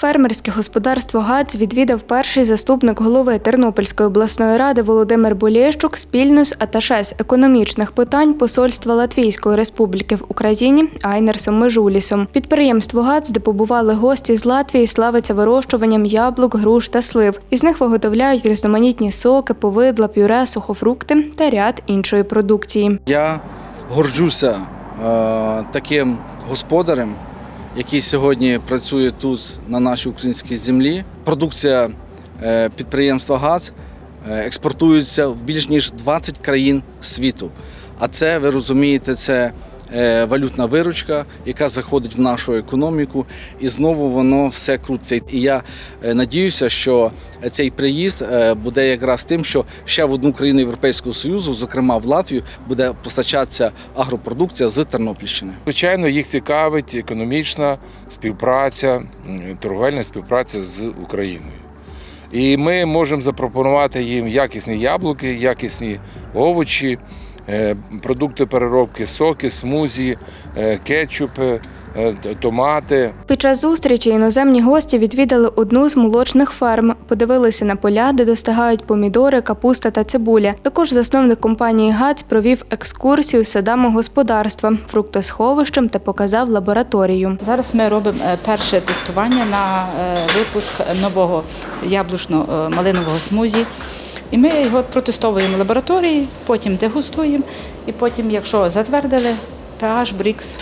Фермерське господарство ГАЦ відвідав перший заступник голови Тернопільської обласної ради Володимир Болєщук спільно з аташе з економічних питань Посольства Латвійської Республіки в Україні Айнерсом Межулісом. Підприємство ГАЦ, де побували гості з Латвії, славиться вирощуванням яблук, груш та слив. Із них виготовляють різноманітні соки, повидла, пюре, сухофрукти та ряд іншої продукції. Я горджуся е, таким господарем, який сьогодні працює тут на нашій українській землі. Продукція е, підприємства ГАЗ е, експортується в більш ніж 20 країн світу. А це, ви розумієте, це валютна виручка, яка заходить в нашу економіку, і знову воно все крутиться. І я е, надіюся, що цей приїзд е, буде якраз тим, що ще в одну країну Європейського Союзу, зокрема в Латвію, буде постачатися агропродукція з Тернопільщини. Звичайно, їх цікавить економічна співпраця, торговельна співпраця з Україною. І ми можемо запропонувати їм якісні яблуки, якісні овочі, е, продукти переробки, соки, смузі, е, кетчупи, е, томати. Під час зустрічі іноземні гості відвідали одну з молочних ферм, подивилися на поля, де достигають помідори, капуста та цибуля. Також засновник компанії ГАЦ провів екскурсію садами господарства, фруктосховищем та показав лабораторію. Зараз ми робимо е, перше тестування на е, випуск нового яблучно-малинового смузі. І ми його протестовуємо в лабораторії, потім дегустуємо, і потім, якщо затвердили pH, брікс,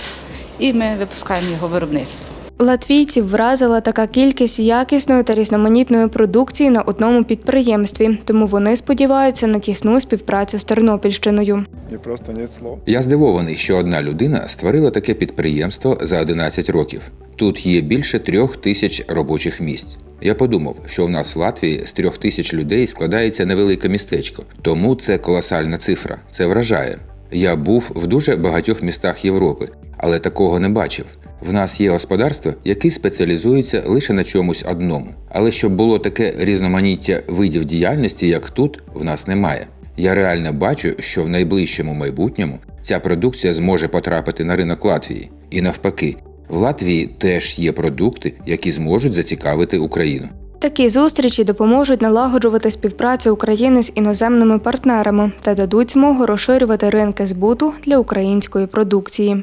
і ми випускаємо його виробництво. Латвійців вразила така кількість якісної та різноманітної продукції на одному підприємстві, тому вони сподіваються на тісну співпрацю з Тернопільщиною. Я здивований, що одна людина створила таке підприємство за 11 років. Тут є більше трьох тисяч робочих місць. Я подумав, що в нас в Латвії з трьох тисяч людей складається невелике містечко, тому це колосальна цифра. Це вражає. Я був в дуже багатьох містах Європи, але такого не бачив. В нас є господарство, яке спеціалізується лише на чомусь одному. Але щоб було таке різноманіття видів діяльності, як тут, в нас немає. Я реально бачу, що в найближчому майбутньому ця продукція зможе потрапити на ринок Латвії. І навпаки, в Латвії теж є продукти, які зможуть зацікавити Україну. Такі зустрічі допоможуть налагоджувати співпрацю України з іноземними партнерами та дадуть змогу розширювати ринки збуту для української продукції.